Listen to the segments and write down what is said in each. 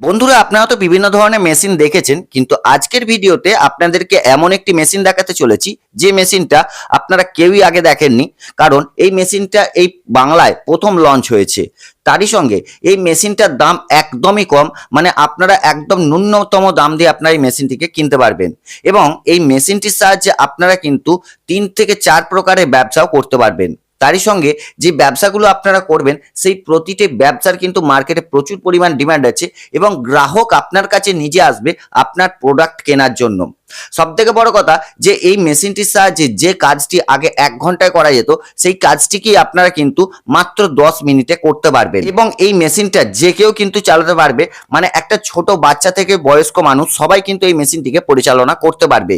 বন্ধুরা, আপনারা তো বিভিন্ন ধরনের মেশিন দেখেছেন, কিন্তু আজকের ভিডিওতে আপনাদেরকে এমন একটি মেশিন দেখাতে চলেছি, যে মেশিনটা আপনারা কেউই আগে দেখেননি, কারণ এই মেশিনটা এই বাংলায় প্রথম লঞ্চ হয়েছে। তারই সঙ্গে এই মেশিনটার দাম একদমই কম মানে আপনারা একদম ন্যূনতম দাম দিয়ে আপনারা এই মেশিনটিকে কিনতে পারবেন। এবং এই মেশিনটির সাহায্যে আপনারা কিন্তু তিন থেকে চার প্রকারের ব্যবসাও করতে পারবেন। তারই সঙ্গে যে ব্যবসাগুলো আপনারা করবেন, সেই প্রতিটি ব্যবসার কিন্তু মার্কেটে প্রচুর পরিমাণ ডিমান্ড আছে এবং গ্রাহক আপনার কাছে নিজে আসবে আপনার প্রোডাক্ট কেনার জন্য। সব থেকে বড় কথা যে এই মেশিনটির সাহায্যে যে কাজটি আগে এক ঘন্টায় করা যেত, সেই কাজটিকে আপনারা কিন্তু মাত্র দশ মিনিটে করতে পারবেন। এবং এই মেশিনটা যে কেউ কিন্তু চালাতে পারবে মানে একটা ছোট বাচ্চা থেকে বয়স্ক মানুষ সবাই কিন্তু এই মেশিনটিকে পরিচালনা করতে পারবে।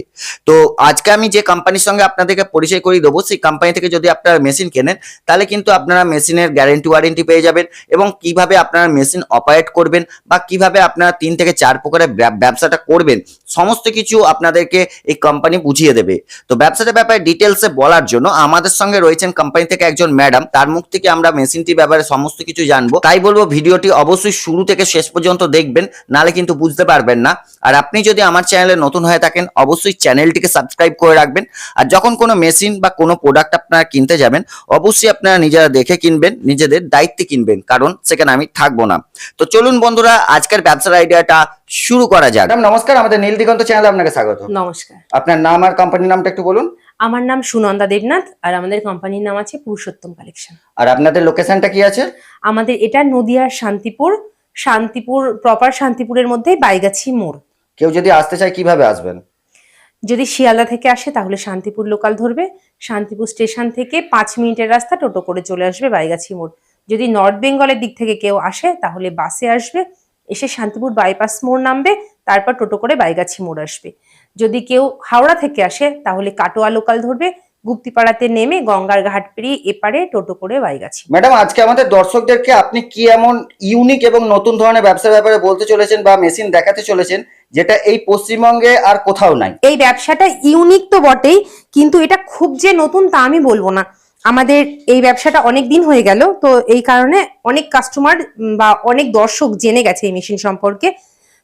তো আজকে আমি যে কোম্পানির সঙ্গে আপনাদেরকে পরিচয় করিয়ে দেবো, সেই কোম্পানি থেকে যদি আপনারা মেশিন কেনেন, তাহলে কিন্তু আপনারা মেশিনের গ্যারেন্টি ওয়ারেন্টি পেয়ে যাবেন এবং কীভাবে আপনারা মেশিন অপারেট করবেন বা কীভাবে আপনারা তিন থেকে চার প্রকারের ব্যবসাটা করবেন, সমস্ত কিছু আপনাদেরকে এই কোম্পানি বুঝিয়ে দেবে। তো ব্যবসাটার ব্যাপারে ডিটেলসে বলার জন্য আমাদের সঙ্গে রয়েছেন কোম্পানি থেকে একজন ম্যাডাম তার মুখ থেকে আমরা মেশিনটির ব্যাপারে সমস্ত কিছু জানব। তাই বলব ভিডিওটি অবশ্যই শুরু থেকে শেষ পর্যন্ত দেখবেন, নালে কিন্তু বুঝতে পারবেন না। আর আপনি যদি আমার চ্যানেলে নতুন হয়ে থাকেন, অবশ্যই চ্যানেলটিকে সাবস্ক্রাইব করে রাখবেন। আর যখন কোনো মেশিন বা কোনো প্রোডাক্ট আপনারা কিনতে যাবেন, অবশ্যই আপনারা নিজেরা দেখে কিনবেন, নিজেদের দায়িত্বে কিনবেন, কারণ সেখানে আমি থাকব না। তো চলুন বন্ধুরা, আজকের ব্যবসার আইডিয়াটা শুরু করা যাক। নমস্কার, আমাদের নীল দিগন্ত চ্যানেলে আপনাকে স্বাগত। নমস্কার। আপনার নাম আর কোম্পানির নামটা একটু বলুন। আমার নাম সুনন্দা দেবনাথ আর আমাদের কোম্পানির নাম আছে পুরুষোত্তম কালেকশন আর আপনাদের লোকেশনটা কি আছে? আমাদের এটা নদিয়ার শান্তিপুর শান্তিপুর প্রপার শান্তিপুরের মধ্যে বাইগাছি মোড়। কেউ যদি আসতে চায় কীভাবে আসবেন? যদি শিয়ালদা থেকে আসে তাহলে শান্তিপুর লোকাল ধরবে। শান্তিপুর স্টেশন থেকে পাঁচ মিনিটের রাস্তা টোটো করে চলে আসবে বাইগাছি মোড়। যদি নর্থ বেঙ্গলের দিক থেকে কেউ আসে তাহলে বাসে আসবে। এসে শান্তিপুর বাইপাস মোড় নামবে তারপর টোটো করে বাইগাছি মোড় আসবে। যদি কেউ হাওড়া থেকে আসে তাহলে কাটোয়া লোকাল ধরবে গুপ্তিপাড়াতে নেমে গঙ্গার ঘাট পেরিয়ে এপারে টোটো করে বাইগাছি। ম্যাডাম আজকে আমাদের দর্শকদেরকে আপনি কি এমন ইউনিক এবং নতুন ধরনের ব্যবসার ব্যাপারে বলতে চলেছেন বা মেশিন দেখাতে চলেছেন যেটা এই পশ্চিমবঙ্গে আর কোথাও নাই? এই ব্যবসাটা ইউনিক তো বটেই কিন্তু এটা খুব যে নতুন তা আমি বলব না। আমাদের এই ব্যবসাটা অনেক দিন হয়ে গেল তো এই কারণে অনেক কাস্টমার বা অনেক দর্শক জেনে গেছে এই মেশিন সম্পর্কে।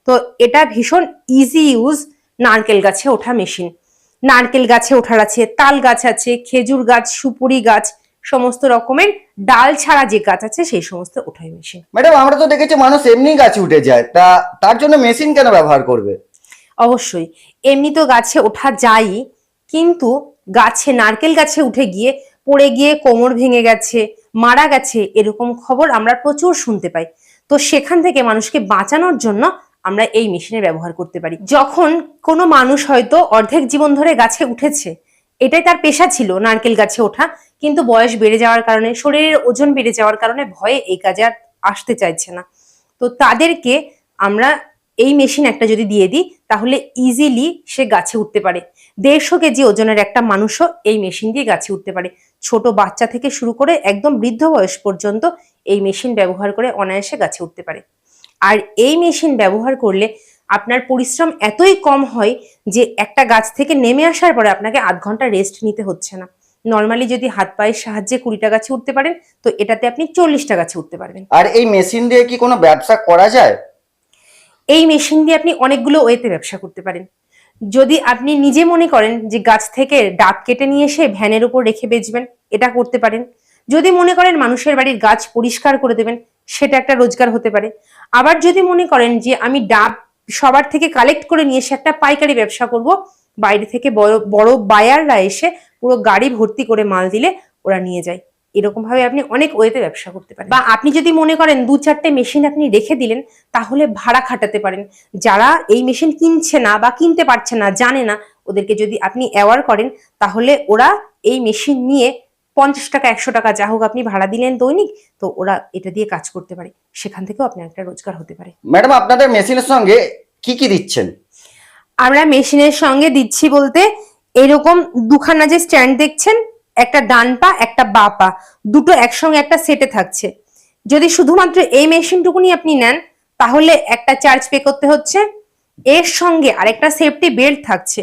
তো এটা ভীষণ ইজি ইউজ নারকেল গাছে ওঠা মেশিন। নারকেল গাছে ওঠার আছে তাল গাছ আছে খেজুর গাছ সুপুরি গাছ সমস্ত রকমের ডাল ছাড়া যে গাছ আছে সেই সমস্ত ওঠাই মেশিন। ম্যাডাম আমরা তো দেখেছি মানুষ এমনি গাছে উঠে যায়। তা তার জন্য মেশিন কেন ব্যবহার করবে? অবশ্যই এমনি তো গাছে ওঠা যায়ই কিন্তু গাছে নারকেল গাছে উঠে গিয়ে পড়ে গিয়ে কোমর ভেঙে গেছে মারা গেছে এরকম খবর আমরা প্রচুর শুনতে পাই। তো সেখান থেকে মানুষকে বাঁচানোর জন্য আমরা এই মেশিনের ব্যবহার করতে পারি। যখন কোনো মানুষ হয়তো অর্ধেক জীবন ধরে গাছে উঠেছে, এটাই তার পেশা ছিল নারকেল গাছে ওঠা, কিন্তু বয়স বেড়ে যাওয়ার কারণে, শরীরের ওজন বেড়ে যাওয়ার কারণে ভয়ে এই কাজে আর আসতে চাইছে না। তো তাদেরকে আমরা এই মেশিন একটা যদি দিয়ে দিই, তাহলে ইজিলি সে গাছে উঠতে পারে। দেড়শো কেজি ওজনের একটা মানুষও এই মেশিন দিয়ে গাছে উঠতে পারে। ছোট বাচ্চা থেকে শুরু করে একদম বৃদ্ধ বয়স পর্যন্ত এই মেশিন ব্যবহার করে অনায়াসে গাছে উঠতে পারে। আর এই মেশিন ব্যবহার করলে আপনার পরিশ্রম এতই কম হয় যে একটা গাছ থেকে নেমে আসার পরে আপনাকে আধ ঘণ্টা রেস্ট নিতে হচ্ছে না। নর্মালি যদি হাত পায়ের সাহায্যে কুড়িটা গাছে উঠতে পারেন তো এটাতে আপনি চল্লিশটা গাছে উঠতে পারবেন। আর এই মেশিন দিয়ে কি কোনো ব্যবসা করা যায়? এই মেশিন দিয়ে আপনি অনেকগুলো ওয়েতে ব্যবসা করতে পারেন। যদি আপনি নিজে মনে করেন যে গাছ থেকে ডাব কেটে নিয়ে এসে ভ্যানের উপর রেখে বেচবেন এটা করতে পারেন। যদি মনে করেন মানুষের বাড়ির গাছ পরিষ্কার করে দেবেন, সেটা একটা রোজগার হতে পারে। আবার যদি মনে করেন যে আমি ডাব সবার থেকে কালেক্ট করে নিয়ে এসে একটা পাইকারি ব্যবসা করব, বাইরে থেকে বড় বড় বায়াররা এসে পুরো গাড়ি ভর্তি করে মাল দিলে ওরা নিয়ে যায়। এরকম ভাবে আপনি অনেক ওয়েতে ব্যবসা করতে পারেন। বা আপনি যদি মনে করেন দু চারটে মেশিন আপনি রেখে দিলেন, তাহলে ভাড়া খাটাতে পারেন। যারা এই মেশিন কিনছে না বা কিনতে পারছে না, জানে না, ওদেরকে যদি আপনি অ্যাওয়ার করেন, তাহলে ওরা এই মেশিন নিয়ে পঞ্চাশ টাকা একশো টাকা যা হোক আপনি ভাড়া দিলেন দৈনিক তো ওরা এটা দিয়ে কাজ করতে পারে। সেখান থেকেও আপনার একটা রোজগার হতে পারে। ম্যাডাম আপনাদের মেশিনের সঙ্গে কি কি দিচ্ছেন? আমরা মেশিনের সঙ্গে দিচ্ছি বলতে এরকম দুখানা যে স্ট্যান্ড দেখছেন একটা ডান পা একটা বা পা দুটো একসঙ্গে একটা সেটে থাকছে। যদি শুধুমাত্র এই মেশিনটুকুনি আপনি নেন তাহলে একটা চার্জ পে করতে হচ্ছে এর সঙ্গে আরেকটা সেফটি বেল্ট থাকছে।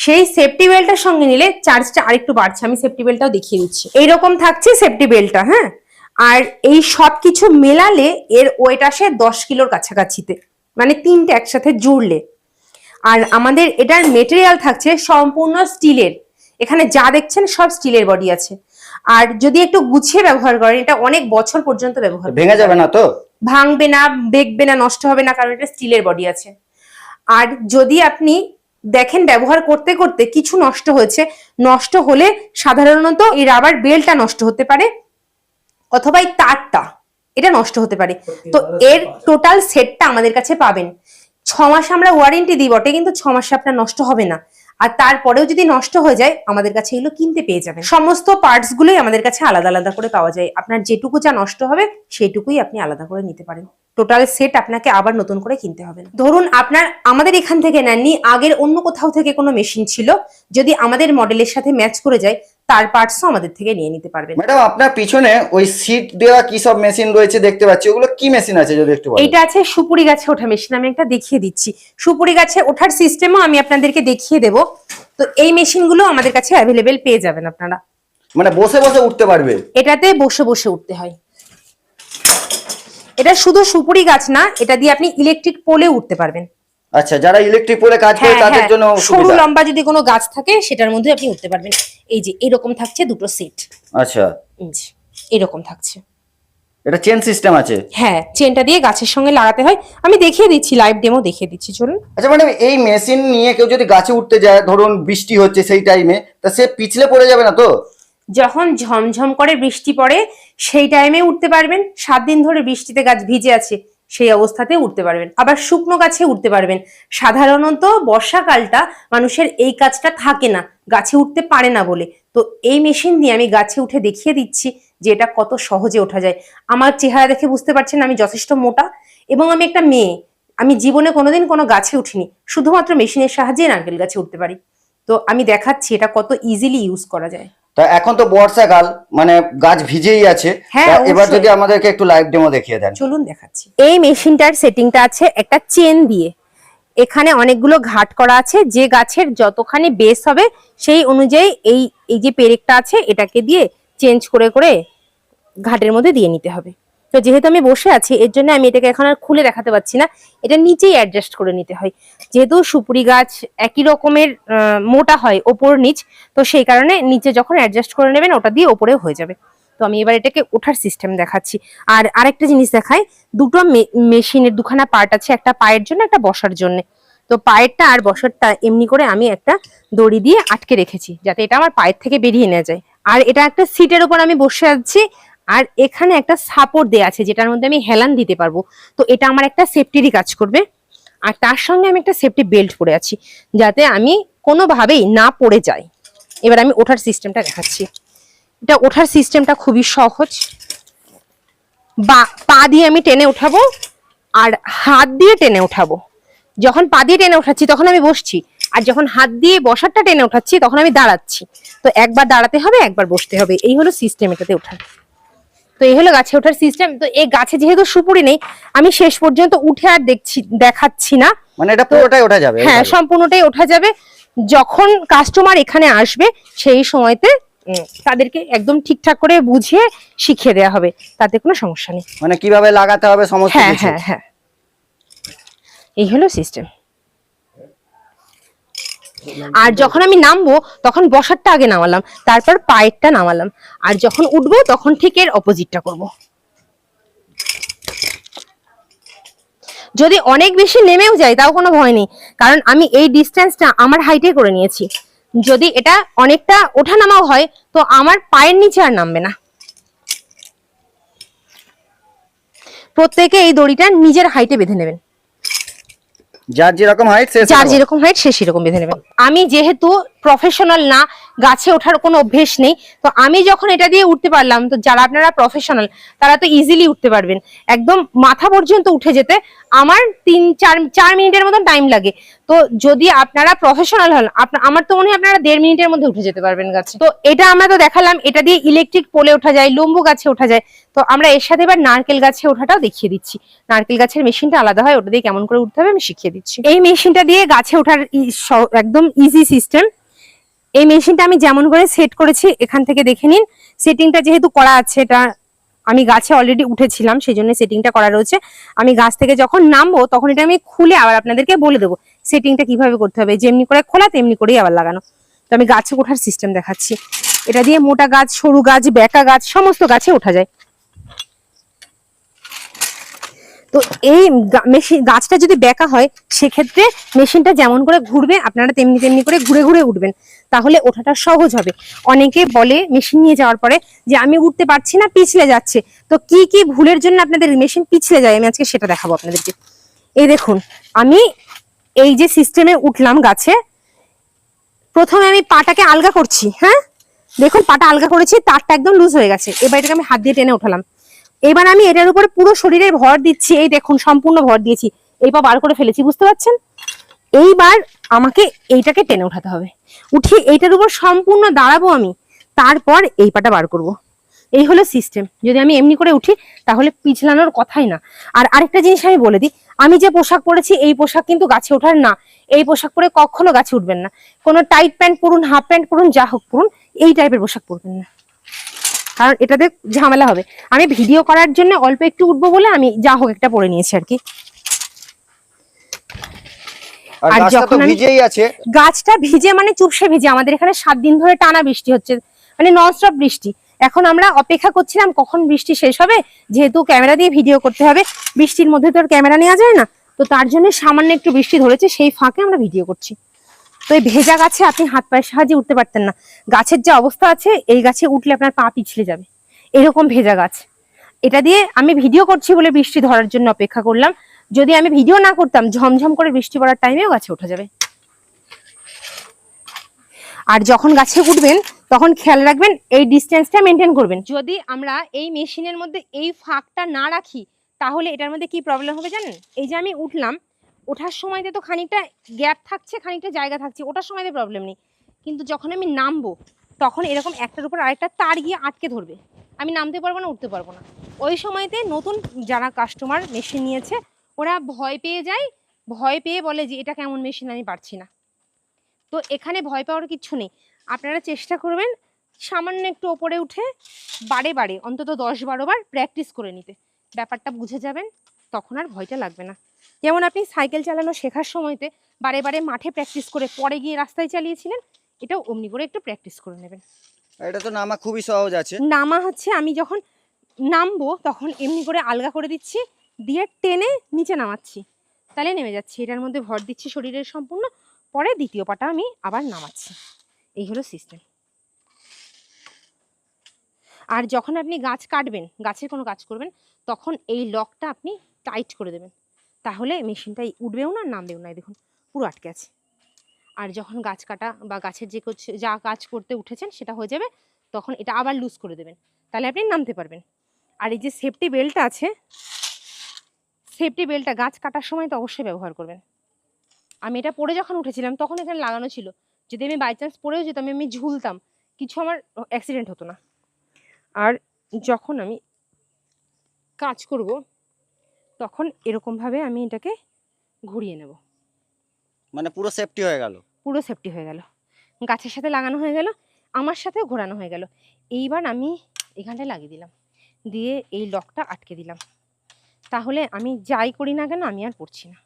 সেই সেফটি বেল্টটার সঙ্গে নিলে চার্জটা আরেকটু বাড়ছে। আমি সেফটি বেল্টটাও দেখিয়ে দিচ্ছি। এইরকম থাকছে সেফটি বেল্টটা হ্যাঁ? আর এই সব কিছু মেলালে এর ওয়েট আসে দশ কিলোর কাছাকাছিতে। মানে তিনটে একসাথে জুড়লে। আর আমাদের এটার মেটেরিয়াল থাকছে সম্পূর্ণ স্টিলের। এখানে যা দেখছেন সব স্টিলের বডি আছে। আর যদি একটু গুছিয়ে ব্যবহার করেন এটা অনেক বছর পর্যন্ত ব্যবহার ভেঙে যাবে না তো? ভাঙবে না বেগবে না নষ্ট হবে না কারণ এটা স্টিলের বডি আছে। আর যদি আপনি দেখেন ব্যবহার করতে করতে কিছু নষ্ট হয়েছে। নষ্ট হলে সাধারণত এই রাবার বেলটা নষ্ট হতে পারে অথবা এই তারটা এটা নষ্ট হতে পারে। তো এর টোটাল সেটটা আমাদের কাছে পাবেন। ছ মাস আমরা ওয়ারেন্টি দিই বটে কিন্তু ছ মাসে আপনার নষ্ট হবে না। আর তারপরেও যদি নষ্ট হয়ে যায়, আমাদের কাছে এগুলো কিনতে পেয়ে যাবেন। সমস্ত পার্টস গুলোই আমাদের কাছে আলাদা আলাদা করে পাওয়া যায়। আপনার যেটুকু যা নষ্ট হবে সেটুকুই আপনি আলাদা করে নিতে পারেন। টোটাল সেট আপনাকে আবার নতুন করে কিনতে হবে। ধরুন আপনার, আমাদের এখান থেকে নেননি, আগের অন্য কোথাও থেকে কোনো মেশিন ছিল। যদি আমাদের মডেলের সাথে ম্যাচ করে যায় তার পার্টসও আমাদের থেকে নিয়ে নিতে পারবেন। ম্যাডাম আপনার পিছনে ওই সিট দেওয়া কি সব মেশিন রয়েছে দেখতে পাচ্ছি? ওগুলো কি মেশিন আছে যদি একটু বলেন? এইটা আছে সুপুরি গাছে ওঠা মেশিন আমি একটা দেখিয়ে দিচ্ছি। সুপুরি গাছে ওঠার সিস্টেমও আমি আপনাদেরকে দেখিয়ে দেব। তো এই মেশিনগুলো আমাদের কাছে অ্যাভেলেবেল পেয়ে যাবেন আপনারা। মানে বসে বসে উঠতে পারবে? এটাতে বসে বসে উঠতে হয়। এটা শুধু সুপুরি গাছ না এটা দিয়ে আপনি ইলেকট্রিক পোলে উঠতে পারবেন। আচ্ছা যারা ইলেকট্রিক পোলে কাজ করে হ্যাঁ তাদের হ্যাঁ। জন্য সরু লম্বা যদি কোনো গাছ থাকে সেটার মধ্যে আপনি উঠতে পারবেন। এই যে এরকম থাকছে দুটো সিট আচ্ছা। এরকম থাকছে। এটা চেন সিস্টেম আছে? হ্যাঁ চেনটা দিয়ে গাছের সঙ্গে লাগাতে হয়। আমি দেখিয়ে দিচ্ছি লাইভ ডেমো দেখিয়ে দিচ্ছি চলুন। আচ্ছা ম্যাডাম এই মেশিন নিয়ে কেউ যদি গাছে উঠতে যায় ধরুন বৃষ্টি হচ্ছে সেই টাইমে তা সে পিছলে পড়ে যাবে না তো? যখন ঝমঝম করে বৃষ্টি পড়ে সেই টাইমে উঠতে পারবেন। সাত দিন ধরে বৃষ্টিতে গাছ ভিজে আছে। সেই অবস্থাতে উঠতে পারবেন। আবার শুকনো গাছে উঠতে পারবেন। সাধারণত বর্ষাকালটা মানুষের এই কাজটা থাকে না, গাছে উঠতে পারে না বলে। তো এই মেশিন দিয়ে আমি গাছে উঠে দেখিয়ে দিচ্ছি যে এটা কত সহজে ওঠা যায়। আমার চেহারা দেখে বুঝতে পারছেন আমি যথেষ্ট মোটা এবং আমি একটা মেয়ে। আমি জীবনে কোনোদিন কোনো গাছে উঠিনি, শুধুমাত্র মেশিনের সাহায্যে নারকেল গাছে উঠতে পারি। তো আমি দেখাচ্ছি এটা কত ইজিলি ইউজ করা যায়। তা এখন তো বর্ষাকাল মানে গাছ ভিজেই আছে। হ্যাঁ, এবার যদি আমাদেরকে একটু লাইভ ডেমো দেখিয়ে দেন। চলুন দেখাচ্ছি। এই মেশিনটার সেটিংটা আছে একটা চেন দিয়ে। এখানে অনেকগুলো ঘাট করা আছে যে গাছের যতখানি বেস হবে সেই অনুযায়ী এই এই যে পেরেকটা আছে এটাকে দিয়ে চেঞ্জ করে করে ঘাটের মধ্যে দিয়ে নিতে হবে। তো যেহেতু আমি বসে আছি, এর জন্য আমি এটাকে এখন আর খুলে দেখাতে পাচ্ছি না। এটা নিচেই অ্যাডজাস্ট করে নিতে হয়। যেহেতু সুপুরি গাছ একই রকমের মোটা হয় ওপর নিচ, তো সেই কারণে নিচে যখন অ্যাডজাস্ট করে নেবেন, ওটা দিয়ে ওপরেও হয়ে যাবে। তো আমি এবার এটাকে ওঠার সিস্টেম দেখাচ্ছি। আর আরেকটা জিনিস দেখাই, দুটো মেশিনের দুখানা পার্ট আছে, একটা পায়ের জন্য, একটা বসার জন্য। তো পায়েরটা আর বসারটা এমনি করে আমি একটা দড়ি দিয়ে আটকে রেখেছি, যাতে এটা আমার পায়ের থেকে বেরিয়ে না যায়। আর এটা একটা সিটের উপর আমি বসে আছি আর এখানে একটা সাপোর্ট দেওয়া আছে, যেটার মধ্যে আমি হেলান দিতে পারব। তো এটা আমার একটা সেফটিরই কাজ করবে। আর তার সঙ্গে আমি একটা সেফটি বেল্ট পরে আছি, যাতে আমি কোনোভাবেই না পড়ে যাই। এবার আমি ওঠার সিস্টেমটা দেখাচ্ছি। এটা ওঠার সিস্টেমটা খুবই সহজ। বা, পা দিয়ে আমি টেনে উঠাবো আর হাত দিয়ে টেনে উঠাবো। যখন পা দিয়ে টেনে উঠাচ্ছি, তখন আমি বসছি। আর যখন হাত দিয়ে বসারটা টেনে উঠাচ্ছি, তখন আমি দাঁড়াচ্ছি। তো একবার দাঁড়াতে হবে, একবার বসতে হবে। এই হলো সিস্টেম এটাতে ওঠার। তো এই হলো গাছে ওঠার সিস্টেম তো এই গাছে যেহেতু সুপুরি নেই আমি শেষ পর্যন্ত উঠে আর দেখছি দেখাচ্ছি না। মানে এটা পুরোটাই ওঠা যাবে হ্যাঁ সম্পূর্ণটাই ওঠা যাবে। যখন কাস্টমার এখানে আসবে সেই সময়তে তাদেরকে একদম ঠিকঠাক করে বুঝিয়ে শিখিয়ে দেওয়া হবে। তাতে কোনো সমস্যা নেই। মানে কীভাবে লাগাতে হবে সমস্যা হ্যাঁ হ্যাঁ হ্যাঁ। এই হলো সিস্টেম আর যখন আমি নামবো, তখন বসারটা আগে নামালাম, তারপর পায়েরটা নামালাম। আর যখন উঠবো, তখন ঠিক এর অপোজিটটা করব। যদি অনেক বেশি নেমেও যায় তাও কোনো ভয় নেই, কারণ আমি এই ডিস্টেন্সটা আমার হাইটে করে নিয়েছি। যদি এটা অনেকটা ওঠানামাও হয়, তো আমার পায়ের নিচে আর নামবে না। প্রত্যেকে এই দড়িটা নিজের হাইটে বেঁধে নেবেন। যার যেরকম হাইট সে যার যেরকম হাইট সে সেরকম বেঁধে নেবেন আমি যেহেতু প্রফেশনাল না, গাছে ওঠার কোনো অভ্যেস নেই। তো আমি যখন এটা দিয়ে উঠতে পারলাম, তো যারা আপনারা প্রফেশনাল তারা তো ইজিলি উঠতে পারবেন। একদম মাথা পর্যন্ত উঠে যেতে আমার তিন, চার চার মিনিটের মতন টাইম লাগে। তো যদি আপনারা প্রফেশনাল হন আমার তো মনে হয় আপনারা দেড় মিনিটের মধ্যে উঠে যেতে পারবেন গাছে। তো এটা আমরা তো দেখালাম, এটা দিয়ে ইলেকট্রিক পোলে ওঠা যায়, লম্বু গাছে ওঠা যায়। তো আমরা এর সাথে এবার নারকেল গাছে ওঠাটাও দেখিয়ে দিচ্ছি। নারকেল গাছের মেশিনটা আলাদা হয়, ওটা দিয়ে কেমন করে উঠতে হবে আমি শিখিয়ে দিচ্ছি। এই মেশিনটা দিয়ে গাছে ওঠার একদম ইজি সিস্টেম এই মেশিনটা আমি যেমন করে সেট করেছি, এখান থেকে দেখে নিন। সেটিংটা যেহেতু করা আছে, এটা আমি গাছে অলরেডি উঠেছিলাম সেই জন্য সেটিংটা করা রয়েছে। আমি গাছ থেকে যখন নামবো, তখন এটা আমি খুলে আবার আপনাদেরকে বলে দেবো সেটিংটা কীভাবে করতে হবে। যেমনি করে খোলা, তেমনি করেই আবার লাগানো। তো আমি গাছে ওঠার সিস্টেম দেখাচ্ছি। এটা দিয়ে মোটা গাছ, সরু গাছ, বেকা গাছ, সমস্ত গাছে ওঠা যায়। তো এই মেশিন, গাছটা যদি বেঁকা হয়, সেক্ষেত্রে মেশিনটা যেমন করে ঘুরবে, আপনারা তেমনি তেমনি করে ঘুরে ঘুরে উঠবেন। তাহলে ওঠাটা সহজ হবে। অনেকে বলে মেশিন নিয়ে যাওয়ার পরে যে, আমি উঠতে পারছি না, পিছলে যাচ্ছে। তো কি কি ভুলের জন্য আপনাদের মেশিন পিছলে যায়? আমি আজকে সেটা দেখাবো আপনাদেরকে। এই দেখুন, আমি এই যে সিস্টেমে উঠলাম গাছে, প্রথমে আমি পাটাকে আলগা করছি হ্যাঁ? দেখুন, পাটা আলগা করেছি, তারটা একদম লুজ হয়ে গেছে। এবার এটাকে আমি হাত দিয়ে টেনে উঠালাম এবার আমি এটার উপরে পুরো শরীরে ভর দিচ্ছি, এই দেখুন, সম্পূর্ণ ভর দিয়েছি। এই পা বার করে ফেলেছি, বুঝতে পারছেন? এইবার আমাকে এইটাকে টেনে উঠাতে হবে। উঠিয়ে এইটার উপর সম্পূর্ণ দাঁড়াবো আমি, তারপর এই পাটা বার করব। এই হলো সিস্টেম যদি আমি এমনি করে উঠি, তাহলে পিছলানোর কথাই না। আর আরেকটা জিনিস আমি বলে দিই, আমি যে পোশাক পরেছি, এই পোশাক কিন্তু গাছে ওঠার না। এই পোশাক পরে কখনো গাছে উঠবেন না। কোনো টাইট প্যান্ট পরুন হাফ প্যান্ট পরুন, যা হোক পরুন, এই টাইপের পোশাক পরবেন না। কারণ এটাতে ঝামেলা হবে। আমি ভিডিও করার জন্য অল্প একটু উঠবো বলে আমি যা হোক একটা পরে নিয়েছি আর কি। আর যখন ভিজেই আছে। গাছটা ভিজে মানে চুপসে ভিজে আমাদের এখানে সাত দিন ধরে টানা বৃষ্টি হচ্ছে মানে ননস্টপ বৃষ্টি। এখন আমরা অপেক্ষা করছিলাম কখন বৃষ্টি শেষ হবে যেহেতু ক্যামেরা দিয়ে ভিডিও করতে হবে বৃষ্টির মধ্যে তো আর ক্যামেরা নেওয়া যায় না তো তার জন্য সামান্য একটু বৃষ্টি ধরেছে সেই ফাঁকে আমরা ভিডিও করছি। তো এই ভেজা গাছে আপনি হাত পায়ের সাহায্যে উঠতে পারতেন না। গাছের যে অবস্থা আছে, এই গাছে উঠলে আপনার পা পিছলে যাবে। এরকম ভেজা গাছ। এটা দিয়ে আমি ভিডিও করছি বলে বৃষ্টি ধরার জন্য অপেক্ষা করলাম। যদি আমি ভিডিও না করতাম, ঝমঝম করে বৃষ্টি পড়ার টাইমেও গাছে উঠে যাবে। আর যখন গাছে উঠবেন, তখন খেয়াল রাখবেন, এই ডিস্টেন্সটা মেনটেন করবেন। যদি আমরা এই মেশিনের মধ্যে এই ফাঁকটা না রাখি, তাহলে এটার মধ্যে কি প্রবলেম হবে জানেন? এই যে আমি উঠলাম ওঠার সময়তে তো খানিকটা গ্যাপ থাকছে, খানিকটা জায়গা থাকছে, ওঠার সময়তে প্রবলেম নেই। কিন্তু যখন আমি নামবো, তখন এরকম একটার উপর আরেকটা তার গিয়ে আটকে ধরবে। আমি নামতে পারব না, উঠতে পারব না। ওই সময়তে নতুন যারা কাস্টমার মেশিন নিয়েছে, ওরা ভয় পেয়ে যায়, ভয় পেয়ে বলে যে, এটা কেমন মেশিন আমি পারছি না। তো এখানে ভয় পাওয়ার কিছু নেই। আপনারা চেষ্টা করবেন সামান্য একটু ওপরে উঠে বারে বারে, অন্তত দশ বারো বার প্র্যাকটিস করে নিতে। ব্যাপারটা বুঝে যাবেন। তখন আর ভয়টা লাগবে না। যেমন আপনি সাইকেল চালানো শেখার সময়তে বারে বারে মাঠে প্র্যাকটিস করে পরে গিয়ে রাস্তায় চালিয়েছিলেন এটাও অমনি করে একটু প্র্যাকটিস করে নেবেন। এটা তো নামা খুবই সহজ আছে। নামা হচ্ছে আমি যখন নামবো তখন এমনি করে আলগা করে দিচ্ছি দিয়ে টেনে নিচে নামাচ্ছি। তাহলে নেমে যাচ্ছি এটার মধ্যে ভর দিচ্ছি শরীরের সম্পূর্ণ পরে দ্বিতীয় পাটা আমি আবার নামাচ্ছি। এই হলো সিস্টেম আর যখন আপনি গাছ কাটবেন গাছের কোনো কাজ করবেন তখন এই লকটা আপনি টাইট করে দেবেন। তাহলে মেশিনটা উঠবেও না, নামবেও না। দেখুন, পুরো আটকে আছে। আর যখন গাছ কাটা বা গাছের যে যা কাজ করতে উঠেছেন সেটা হয়ে যাবে, তখন এটা আবার লুজ করে দেবেন। তাহলে আপনি নামতে পারবেন। আর এই যে সেফটি বেল্টটা আছে সেফটি বেল্টটা গাছ কাটার সময় তো অবশ্যই ব্যবহার করবেন। আমি এটা পরে যখন উঠেছিলাম, তখন এখানে লাগানো ছিল। যদি আমি বাই চান্স পরেও যেতাম, আমি ঝুলতাম, কিছু আমার অ্যাক্সিডেন্ট হতো না। আর যখন আমি কাজ করব তখন এরকমভাবে আমি এটাকে ঘুরিয়ে নেব। মানে পুরো সেফটি হয়ে গেল? পুরো সেফটি হয়ে গেল। গাছের সাথে লাগানো হয়ে গেল আমার সাথেও ঘোরানো হয়ে গেল। এইবার আমি এখানটায় লাগিয়ে দিলাম। দিয়ে এই লকটা আটকে দিলাম। তাহলে আমি যাই করি না কেন আমি আর পড়ছি না।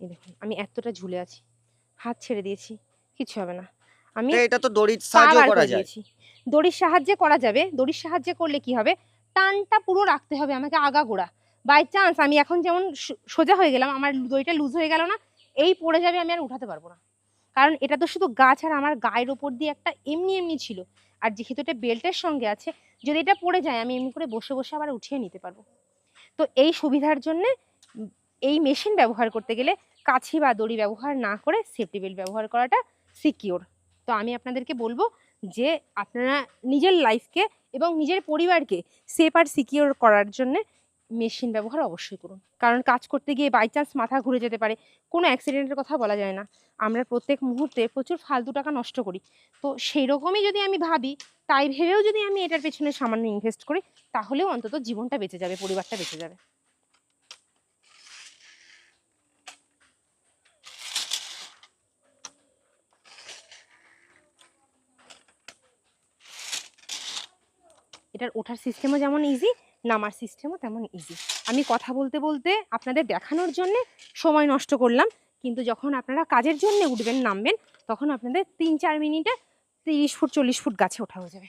এই দেখুন আমি এতটা ঝুলে আছি। হাত ছেড়ে দিয়েছি কিছু হবে না। আমি এটা তো দড়ির সাহায্য করা যায়। দড়ির সাহায্যে করা যাবে দড়ির সাহায্যে করলে কি হবে? টানটা পুরো রাখতে হবে আমাকে আগাগোড়া বাই চান্স আমি এখন যেমন সোজা হয়ে গেলাম, আমার দড়িটা লুজ হয়ে গেল না, এই পড়ে যাবে আমি আর উঠাতে পারব না। কারণ এটা তো শুধু গাছ আর আমার গায়ের ওপর দিয়ে একটা এমনি এমনি ছিল। আর যেহেতু এটা বেল্টের সঙ্গে আছে, যদি এটা পড়ে যায়, আমি এমনি করে বসে বসে আবার উঠিয়ে নিতে পারব। তো এই সুবিধার জন্য এই মেশিন ব্যবহার করতে গেলে কাছি বা দড়ি ব্যবহার না করে সেফটি বেল্ট ব্যবহার করাটা সিকিওর তো আমি আপনাদেরকে বলব যে আপনারা নিজের লাইফকে এবং নিজের পরিবারকে সেফ আর সিকিওর করার জন্য মেশিন ব্যবহার অবশ্যই করুন। কারণ কাজ করতে গিয়ে বাই চান্স মাথা ঘুরে যেতে পারে। কোনো অ্যাক্সিডেন্টের কথা বলা যায় না। আমরা প্রত্যেক মুহূর্তে প্রচুর ফালতু টাকা নষ্ট করি। তো সেই রকমই যদি আমি ভাবি, তাই ভেবেও যদি আমি এটার পেছনে সামান্য ইনভেস্ট করি, তাহলেও অন্তত জীবনটা বেঁচে যাবে, পরিবারটা বেঁচে যাবে। এটার ওঠার সিস্টেমও যেমন ইজি নামার সিস্টেমও তেমন ইজি আমি কথা বলতে বলতে আপনাদের দেখানোর জন্য সময় নষ্ট করলাম, কিন্তু যখন আপনারা কাজের জন্য উঠবেন, নামবেন, তখন আপনাদের তিন চার মিনিটে তিরিশ ফুট, চল্লিশ ফুট গাছে ওঠা হয়ে যাবে।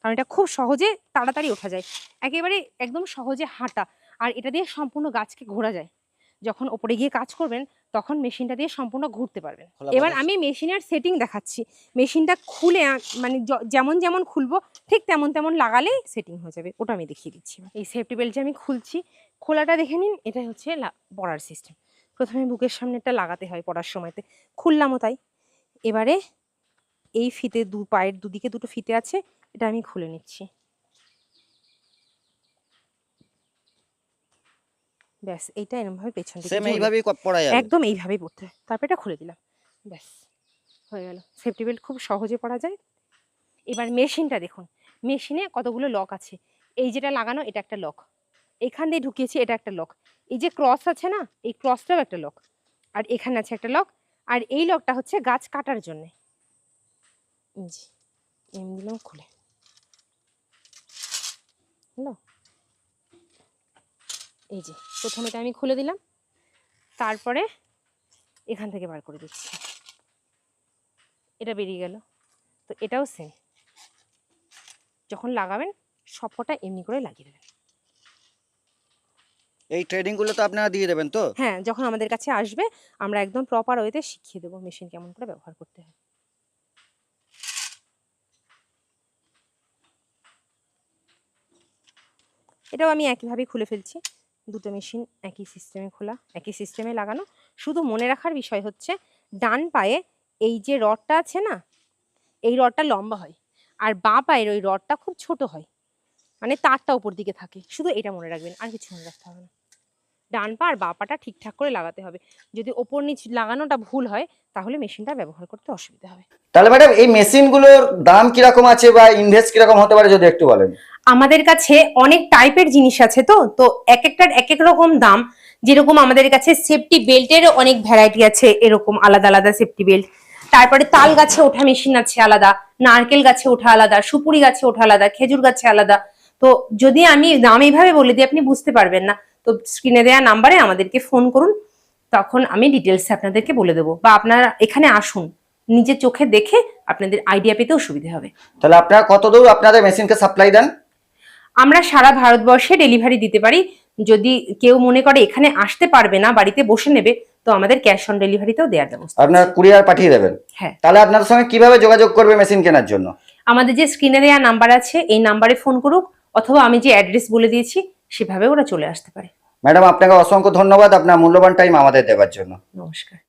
কারণ এটা খুব সহজে তাড়াতাড়ি ওঠা যায়। একেবারে একদম সহজে হাঁটা, আর এটা দিয়ে সম্পূর্ণ গাছকে ঘোরা যায়। যখন ওপরে গিয়ে কাজ করবেন তখন মেশিনটা দিয়ে সম্পূর্ণ ঘুরতে পারবেন। এবার আমি মেশিনের সেটিং দেখাচ্ছি। মেশিনটা খুলে মানে যেমন যেমন খুলবো ঠিক তেমন তেমন লাগালেই সেটিং হয়ে যাবে। ওটা আমি দেখিয়ে দিচ্ছি। এই সেফটি বেল্ট যে আমি খুলছি। খোলাটা দেখে নিন এটাই হচ্ছে পড়ার সিস্টেম। প্রথমে বুকের সামনেটা লাগাতে হয় পড়ার সময়তে। খুললামও তাই। এবারে এই ফিতে দু পায়ের দুদিকে দুটো ফিতে আছে এটা আমি খুলে নিচ্ছি। ব্যাস এইটা এরকমভাবে পেছন দিকে সেম এইভাবেই পড়া যাবে একদম এইভাবেই পড়তে হয়। তারপর এটা খুলে দিলাম। ব্যাস হয়ে গেল। সেফটি বেল্ট খুব সহজে পরা যায়। এবার মেশিনটা দেখুন। মেশিনে কতগুলো লক আছে? এই যেটা লাগানো এটা একটা লক। এখান দিয়ে ঢুকিয়েছি এটা একটা লক। এই যে ক্রস আছে না এই ক্রসটাও একটা লক। আর এখানে আছে একটা লক। আর এই লকটা হচ্ছে গাছ কাটার জন্যে। যে এম দিলাম খুলে। হলো? এই যে প্রথমে এটা আমি খুলে দিলাম তারপরে এখান থেকে বার করে দিচ্ছি। এটা বেরিয়ে গেল। তো এটাও সেম যখন লাগাবেন সবকটা এমনি করে লাগিয়ে দেবেন। এই ট্রেনিংগুলো তো আপনারা দিয়ে দেবেন তো? হ্যাঁ যখন আমাদের কাছে আসবে আমরা একদম প্রপার ওয়েতে শিখিয়ে দেবো মেশিন কেমন করে ব্যবহার করতে হয়। এটাও আমি একইভাবে খুলে ফেলছি। দুটো মেশিন একই সিস্টেমে খোলা, একই সিস্টেমে লাগানো। শুধু মনে রাখার বিষয় হচ্ছে, ডান পায়ে এই যে রডটা আছে না, এই রডটা লম্বা হয় আর বাঁ পায়ের ওই রডটা খুব ছোট হয়। মানে তারটা উপর দিকে থাকে। শুধু এটা মনে রাখবেন, আর কিছু মনে রাখতে হবে না। ডান পা আর বাঁ পাটা ঠিকঠাক করে লাগাতে হবে। যদি ওপর নিচ লাগানোটা ভুল হয়, তাহলে মেশিনটা ব্যবহার করতে অসুবিধা হবে। তাহলে ম্যাডাম, এই মেশিনগুলোর দাম কীরকম আছে বা ইনভেস্ট কীরকম হতে পারে যদি একটু বলেন? আমাদের কাছে অনেক টাইপের জিনিস আছে তো তো এক একটার এক এক রকম দাম। যেরকম আমাদের কাছে সেফটি বেল্টেরও অনেক ভ্যারাইটি আছে, এরকম আলাদা আলাদা সেফটি বেল্ট তারপরে তাল গাছে ওঠা মেশিন আছে আলাদা, নারকেল গাছে ওঠা আলাদা, সুপুরি গাছে ওঠা আলাদা, খেজুর গাছে আলাদা। তো যদি আমি দাম এইভাবে বলে দিই, আপনি বুঝতে পারবেন না। তো স্ক্রিনে দেওয়া নাম্বারে আমাদেরকে ফোন করুন, তখন আমি ডিটেলস আপনাদেরকে বলে দেবো। বা আপনারা এখানে আসুন, নিজের চোখে দেখে আপনাদের আইডিয়া পেতেও সুবিধা হবে। তাহলে আপনারা কত দূর আপনাদের মেশিনকে সাপ্লাই দেন? আমরা সারা ভারতবর্ষে ডেলিভারি দিতে পারি। যদি কেউ মনে করে এখানে আসতে পারবে না বাড়িতে বসে নেবে তো আমাদের ক্যাশ অন ডেলিভারিতেও দেওয়ার ব্যবস্থা। আপনারা কুরিয়ার পাঠিয়ে দেবেন। হ্যাঁ। তাহলে আপনাদের সঙ্গে কীভাবে যোগাযোগ করবে মেশিন কেনার জন্য? আমাদের যে স্ক্রিনে দেওয়া নাম্বার আছে এই নাম্বারে ফোন করুক অথবা আমি যে অ্যাড্রেস বলে দিয়েছি সেভাবে ওরা চলে আসতে পারে। ম্যাডাম আপনাকে অসংখ্য ধন্যবাদ। আপনার মূল্যবান টাইম আমাদের দেওয়ার জন্য। নমস্কার।